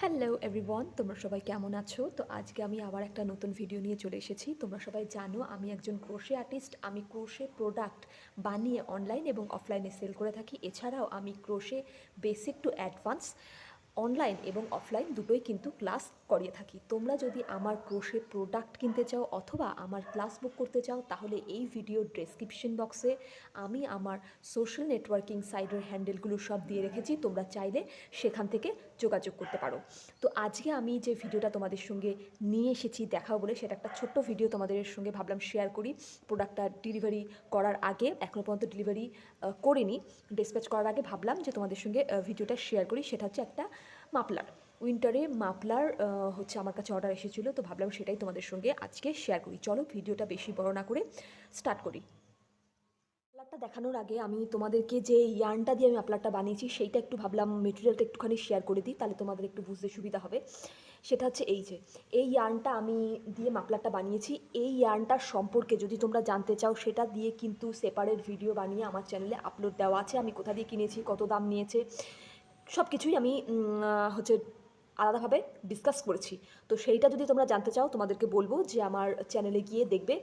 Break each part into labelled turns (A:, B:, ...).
A: Hello everyone তোমরা সবাই কেমন আছো? তো আজকে আমি আবার একটা নতুন ভিডিও নিয়ে চলে এসেছি। তোমরা সবাই জানো, আমি একজন ক্রোশে আর্টিস্ট আমি ক্রোশে প্রোডাক্ট বানিয়ে অনলাইন এবং অফলাইনে সেল করে থাকি। এছাড়াও আমি crochet basic to advance online এবং অফলাইন দুটোই কিন্তু ক্লাস করিয়ে থাকি। তোমরা যদি আমার ক্রোশে প্রোডাক্ট কিনতে চাও অথবা আমার ক্লাস বুক করতে চাও, তাহলে এই ভিডিও ডেসক্রিপশন বক্সে আমি আমার সোশ্যাল নেটওয়ার্কিং সাইটের হ্যান্ডেলগুলো সব দিয়ে রেখেছি। তোমরা চাইলে সেখান থেকে যোগাযোগ করতে পারো। তো আজকে আমি যে ভিডিওটা তোমাদের সঙ্গে নিয়ে এসেছি দেখাও বলে, সেটা একটা ছোট্ট ভিডিও তোমাদের সঙ্গে ভাবলাম শেয়ার করি। প্রোডাক্টটা ডেলিভারি করার আগে এখনও পর্যন্ত ডেলিভারি করিনি। ডিসপ্যাচ করার আগে ভাবলাম যে তোমাদের সঙ্গে ভিডিওটা শেয়ার করি। সেটা হচ্ছে একটা মাপলার উইন্টারে মাপলার আহ, হচ্ছে আমার কাছে অর্ডার এসেছিল তো ভাবলাম সেটাই তোমাদের সঙ্গে আজকে শেয়ার করি। চলো ভিডিওটা বেশি বড় না করে স্টার্ট করি। মাপলারটা দেখানোর আগে আমি তোমাদেরকে যে ইয়ার্নটা দিয়ে আমি মাপলারটা বানিয়েছি সেইটা একটু ভাবলাম মেটেরিয়ালটা একটুখানি শেয়ার করে দিই তাহলে তোমাদের একটু বুঝতে সুবিধা হবে। সেটা হচ্ছে এই যে এই ইয়ার্নটা আমি দিয়ে মাপলারটা বানিয়েছি। এই ইয়ার্নটার সম্পর্কে যদি তোমরা জানতে চাও সেটা দিয়ে কিন্তু সেপারেট ভিডিও বানিয়ে আমার চ্যানেলে আপলোড দেওয়া আছে। আমি কোথা দিয়ে কিনেছি কত দাম নিয়েছে সব কিছুই আমি হচ্ছে আলাদাভাবে ডিসকাস করেছি। তো সেইটা যদি তোমরা জানতে চাও, তোমাদেরকে বলব যে আমার চ্যানেলে গিয়ে দেখবে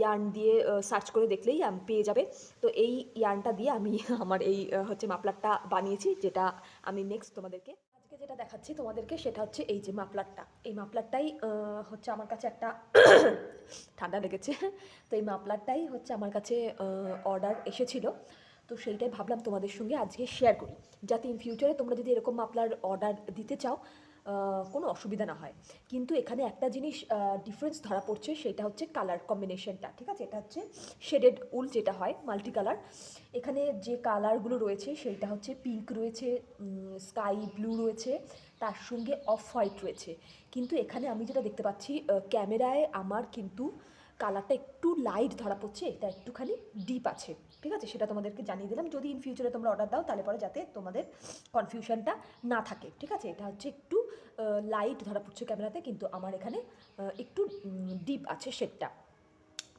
A: ইয়ার্ন দিয়ে সার্চ করে দেখলেই পেয়ে যাবে। তো এই ইয়ার্নটা দিয়ে আমি আমার এই হচ্ছে মাপলারটা বানিয়েছি, যেটা আমি নেক্সট তোমাদেরকে আজকে যেটা দেখাচ্ছি তোমাদেরকে, সেটা হচ্ছে এই যে মাপলারটা। এই মাপলারটাই হচ্ছে আমার কাছে একটা ঠান্ডা লেগেছে। তো এই মাপলারটাই হচ্ছে আমার কাছে অর্ডার এসেছিল। তো সেইটাই ভাবলাম তোমাদের সঙ্গে আজকে শেয়ার করি। যাতে ইন ফিউচারে তোমরা যদি এরকম মাপলার অর্ডার দিতে চাও কোনো অসুবিধা না হয়। কিন্তু এখানে একটা জিনিস ডিফারেন্স ধরা পড়ছে, সেটা হচ্ছে কালার কম্বিনেশনটা ঠিক আছে? এটা হচ্ছে শেডেড উল যেটা হয় মাল্টি কালার এখানে যে কালারগুলো রয়েছে, সেইটা হচ্ছে পিঙ্ক রয়েছে স্কাই ব্লু রয়েছে, তার সঙ্গে অফ হোয়াইট রয়েছে। কিন্তু এখানে আমি যেটা দেখতে পাচ্ছি ক্যামেরায় আমার কিন্তু কালারটা একটু লাইট ধরা পড়ছে, এটা একটুখানি ডিপ আছে। ঠিক আছে? সেটা তোমাদেরকে জানিয়ে দিলাম। যদি ইন ফিউচারে তোমরা অর্ডার দাও, তাহলে পরে যাতে তোমাদের কনফিউশনটা না থাকে। ঠিক আছে? এটা হচ্ছে একটু লাইট ধরা পড়ছে ক্যামেরাতে কিন্তু আমার এখানে একটু ডিপ আছে শেডটা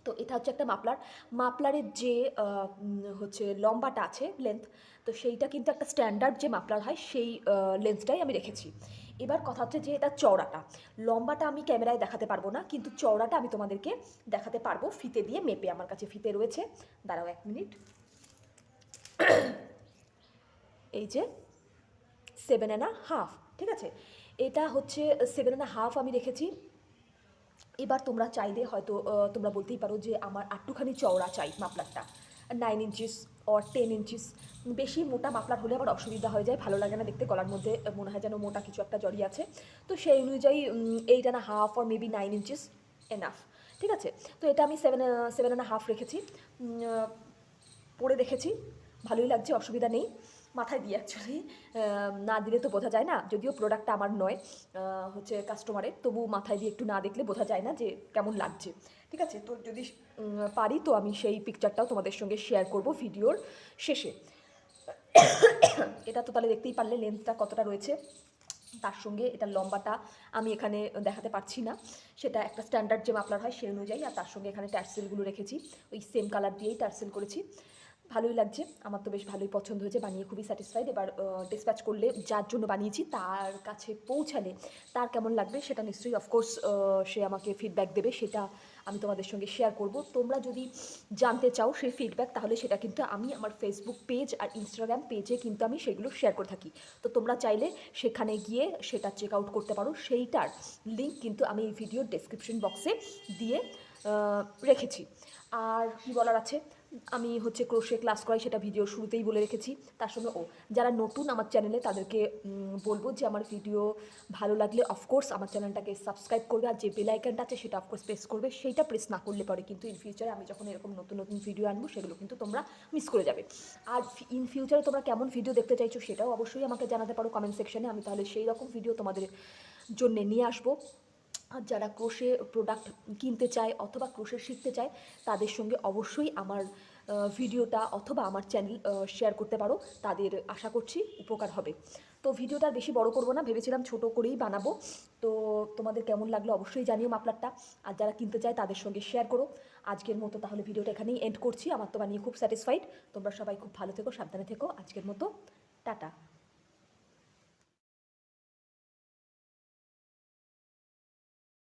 A: তো এটা হচ্ছে একটা মাপলার। মাপলারের যে হচ্ছে লম্বাটা আছে লেন্থ তো সেইটা কিন্তু একটা স্ট্যান্ডার্ড যে মাপলার হয়, সেই লেন্থটাই আমি রেখেছি। এবার কথা হচ্ছে যে এটা চওড়াটা। লম্বাটা আমি ক্যামেরায় দেখাতে পারব না, কিন্তু চওড়াটা আমি তোমাদেরকে দেখাতে পারব। ফিতে দিয়ে মেপে আমার কাছে ফিতে রয়েছে। দাঁড়াও এক মিনিট। এই যে সেভেন অ্যান্ড হাফ ঠিক আছে? এটা হচ্ছে সেভেন অ্যান্ড হাফ আমি রেখেছি। এবার তোমরা চাইলে হয়তো তোমরা বলতেই পারো যে আমার আটটুখানি চওড়া চাই মাপলারটা। Nine inches or ten inches বেশি মোটা মাপলার হলে আবার অসুবিধা হয়ে যায়, ভালো লাগে না দেখতে। গলার মধ্যে মনে হয় যেন মোটা কিছু একটা জড়িয়ে আছে। তো সেই অনুযায়ী এইট না half or maybe nine inches enough ঠিক আছে? তো এটা আমি সেভেন সেভেন অ্যান্ড হাফ রেখেছি। পরে দেখেছি। ভালোই লাগছে, অসুবিধা নেই। মাথায় দিয়ে অ্যাকচুয়ালি না দিলে তো বোঝা যায় না, যদিও প্রোডাক্টটা আমার নয় হচ্ছে কাস্টমারের তবু মাথায় দিয়ে একটু না দেখলে বোঝা যায় না যে কেমন লাগছে। ঠিক আছে? তো যদি পারি তো আমি সেই পিকচারটাও তোমাদের সঙ্গে শেয়ার করব ভিডিওর শেষে। এটা তো তাহলে দেখতেই পারলে লেন্থটা কতটা রয়েছে। তার সঙ্গে এটা লম্বাটা আমি এখানে দেখাতে পারছি না। সেটা একটা স্ট্যান্ডার্ড যে মাপলার হয় সেই অনুযায়ী, আর তার সঙ্গে এখানে টার্সেলগুলো রেখেছি। ওই সেম কালার দিয়েই টার্সেল করেছি। ভালোই লাগছে। আমার তো বেশ ভালোই পছন্দ হয়েছে, বানিয়ে খুবই স্যাটিসফাইড এবার ডিসপ্যাচ করলে যার জন্য বানিয়েছি, তার কাছে পৌঁছালে তার কেমন লাগবে সেটা নিশ্চয়ই অফকোর্স সে আমাকে ফিডব্যাক দেবে, সেটা আমি তোমাদের সঙ্গে শেয়ার করব। তোমরা যদি জানতে চাও সেই ফিডব্যাক তাহলে সেটা কিন্তু আমি আমার ফেসবুক পেজ আর ইনস্টাগ্রাম পেজে কিন্তু আমি সেগুলো শেয়ার করে থাকি। তো তোমরা চাইলে সেখানে গিয়ে সেটা চেক আউট করতে পারো। সেইটার লিঙ্ক কিন্তু আমি এই ভিডিওর ডেসক্রিপশন বক্সে দিয়ে রেখেছি। আর কী বলার আছে? আমি হচ্ছে ক্রোশে ক্লাস করাই সেটা ভিডিও শুরুতেই বলে রেখেছি। তার সঙ্গে ও, যারা নতুন আমার চ্যানেলে তাদেরকে বলব যে আমার ভিডিও ভালো লাগলে অফকোর্স আমার চ্যানেলটাকে সাবস্ক্রাইব করবে আর যে বেল আইকনটা আছে সেটা অফকোর্স প্রেস করবে। সেইটা প্রেস না করলে পরে কিন্তু ইন ফিউচারে আমি যখন এরকম নতুন নতুন ভিডিও আনব সেগুলো কিন্তু তোমরা মিস করে যাবে। আর ইন ফিউচারে তোমরা কেমন ভিডিও দেখতে চাইছো সেটাও অবশ্যই আমাকে জানাতে পারো কমেন্ট সেকশনে আমি তাহলে সেই রকম ভিডিও তোমাদের জন্য নিয়ে আসব। যারা ক্রোশে প্রোডাক্ট কিনতে চায় অথবা ক্রোশে শিখতে চায়, তাদের সঙ্গে অবশ্যই আমার ভিডিওটা অথবা আমার চ্যানেল শেয়ার করতে পারো। তাদের আশা করছি উপকার হবে। তো ভিডিওটা বেশি বড় করব না, ভেবেছিলাম ছোট করেই বানাবো। তো তোমাদের কেমন লাগল অবশ্যই জানিও মাপলারটা আর যারা কিনতে চায় তাদের সঙ্গে শেয়ার করো। আজকের মতো তাহলে ভিডিওটা এখানেই এন্ড করছি। আমার তো বানিয়ে খুব স্যাটিসফাইড তোমরা সবাই খুব ভালো থেকো, সাবধানে থেকো। আজকের মতো, টাটা।